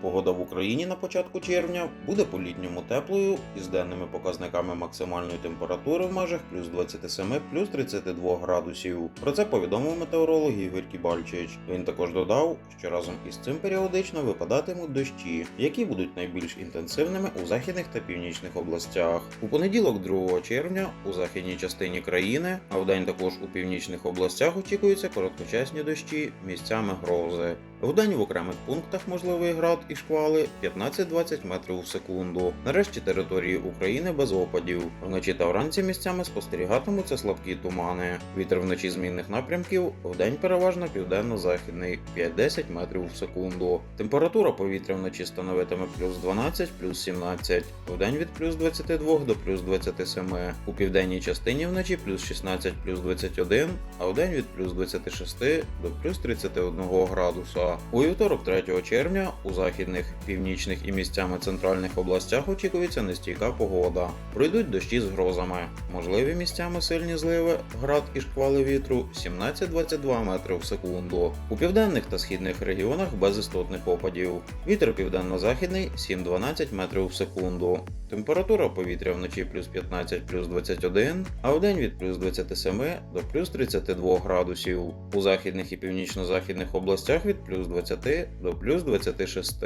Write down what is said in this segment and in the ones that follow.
Погода в Україні на початку червня буде по-літньому теплою із денними показниками максимальної температури в межах плюс 27 плюс 32 градусів. Про це повідомив метеоролог Ігор Кібальчич. Він також додав, що разом із цим періодично випадатимуть дощі, які будуть найбільш інтенсивними у західних та північних областях. У понеділок, 2 червня, у західній частині країни, а вдень також у північних областях очікуються короткочасні дощі, місцями грози. Вдень в окремих пунктах можливий град і шквали 15-20 метрів в секунду. Нарешті території України без опадів. Вночі та вранці місцями спостерігатимуться слабкі тумани. Вітер вночі змінних напрямків, вдень переважно південно-західний 5-10 метрів в секунду. Температура повітря вночі становитиме плюс 12, плюс 17, вдень від плюс 22 до плюс 27. У південній частині вночі плюс 16, плюс 21, а вдень від плюс 26 до плюс 31 градуса. У вівторок 3 червня у західних, північних і місцями центральних областях очікується нестійка погода. Пройдуть дощі з грозами, можливі місцями сильні зливи, град і шквали вітру 17-22 метри в секунду. У південних та східних регіонах без істотних опадів. Вітер південно-західний 7-12 метрів в секунду. Температура повітря вночі плюс 15 плюс 21, а вдень від плюс 27 до плюс 32 градусів. У західних і північно-західних областях від плюс 20 до плюс 26.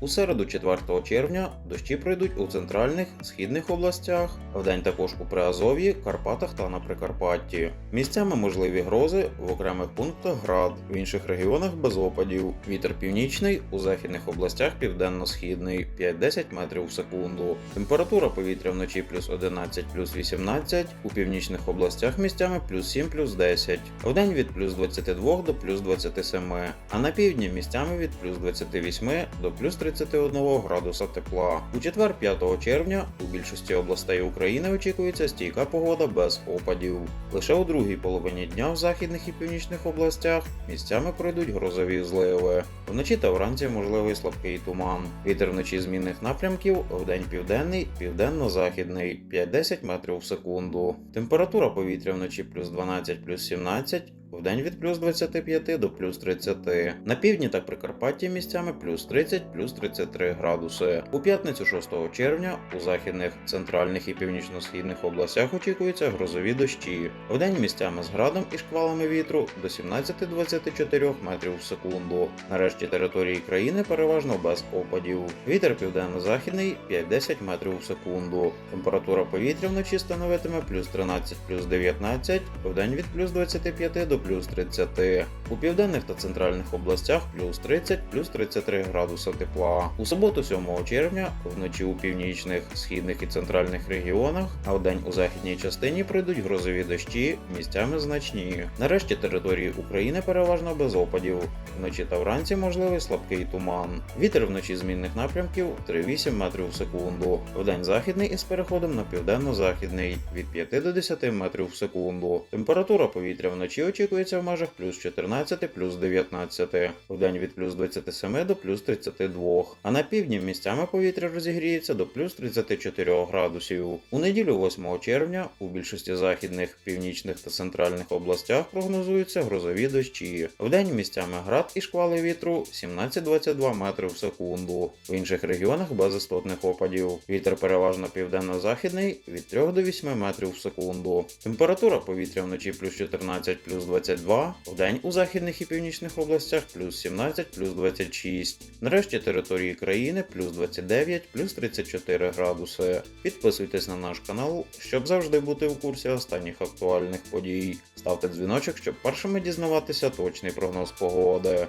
У середу 4 червня дощі пройдуть у центральних східних областях, вдень також у Приазов'ї, Карпатах та на Прикарпатті. Місцями можливі грози в окремих пунктах град, в інших регіонах без опадів. Вітер північний у західних областях південно-східний 5-10 метрів в секунду. Температура повітря вночі плюс 11 плюс 18, у північних областях місцями плюс 7 плюс 10, вдень від плюс 22 до плюс 27, а на півдні місцями від плюс 28 до плюс 31 градуса тепла. У четвер 5 червня у більшості областей України очікується стійка погода без опадів. Лише у другій половині дня в західних і північних областях місцями пройдуть грозові зливи. Вночі та вранці можливий слабкий туман. Вітер вночі змінних напрямків, вдень південний, південно-західний 5-10 метрів в секунду. Температура повітря вночі плюс 12 плюс 17, Вдень від плюс 25 до плюс 30. На півдні та Прикарпатті місцями плюс 30 плюс 33 градуси. У п'ятницю 6 червня у західних, центральних і північно-східних областях очікуються грозові дощі. Вдень місцями з градом і шквалами вітру до 17-24 метрів в секунду. Нарешті території країни переважно без опадів. Вітер південно-західний 5-10 метрів в секунду. Температура повітря вночі становитиме плюс 13 плюс 19, вдень від плюс 25 до плюс 30. У південних та центральних областях плюс 30 плюс 33 градуса тепла. У суботу 7 червня вночі у північних, східних і центральних регіонах, а вдень у західній частині прийдуть грозові дощі, місцями значні. Нарешті території України переважно без опадів. Вночі та вранці можливий слабкий туман. Вітер вночі змінних напрямків 3-8 метрів в секунду. Вдень західний із переходом на південно-західний від 5 до 10 метрів в секунду. Температура повітря вночі очікується в межах плюс 14 плюс 19, вдень від плюс 27 до плюс 32, а на півдні місцями повітря розігріється до плюс 34 градусів. У неділю 8 червня у більшості західних, північних та центральних областях прогнозуються грозові дощі. Вдень місцями град і шквали вітру 17-22 метри в секунду. В інших регіонах без істотних опадів. Вітер переважно південно-західний від 3 до 8 метрів в секунду. Температура повітря вночі плюс 14 плюс 22, вдень у західних і північних областях плюс 17 плюс 26. Нарешті території країни плюс 29 плюс 34 градуси. Підписуйтесь на наш канал, щоб завжди бути в курсі останніх актуальних подій. Ставте дзвіночок, щоб першими дізнаватися точний прогноз погоди.